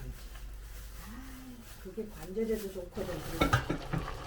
알지. 아, 그게 관절에도 좋거든.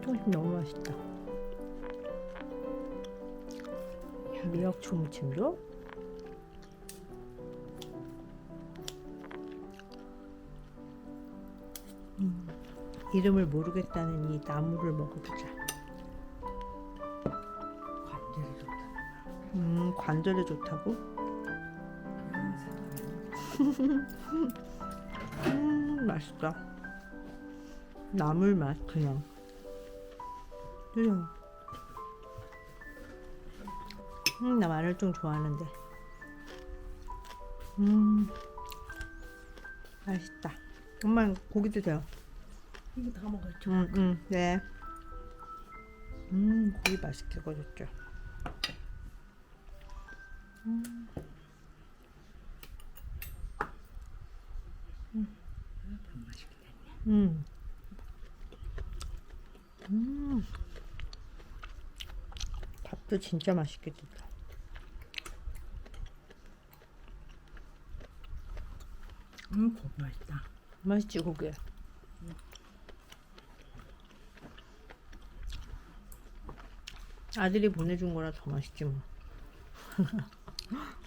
꽃등심 너무 맛있다. 미역 초무침도 음, 이름을 모르겠다는 이 나물을 먹어보자. 관절이 좋다. 음, 관절에 좋다고? 음, 맛있다. 나물 맛 그냥. 그냥. 음, 나 마늘 좀 좋아하는데. 음, 맛있다. 엄마 고기 드세요. 이거 다 먹었죠. 음, 음, 네. 음, 고기 맛있게 구워줬죠. 음. 음. 밥도 진짜 맛있게 됐다. 음, 고기 맛있다. 맛있지 고기. 아들이 보내준 거라 더 맛있지 뭐.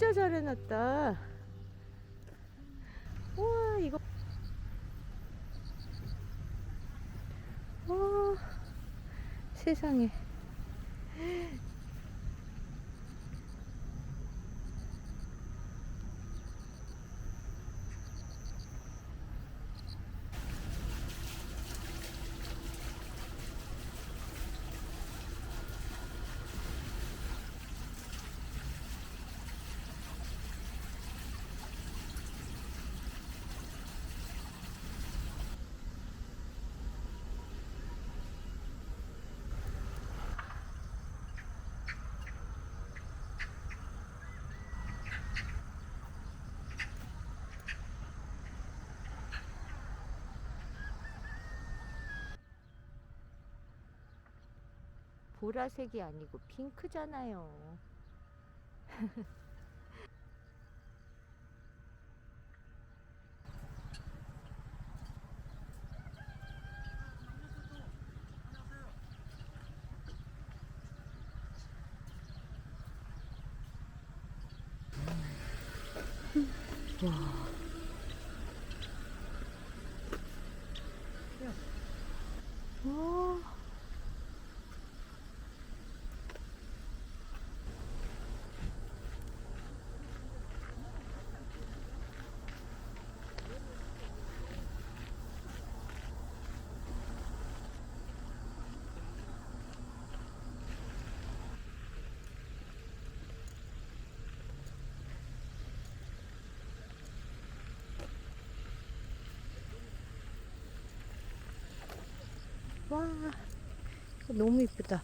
진짜 잘 해놨다. 우와, 이거. 와, 세상에. 보라색이 아니고 핑크잖아요. 와. 와, 너무 이쁘다.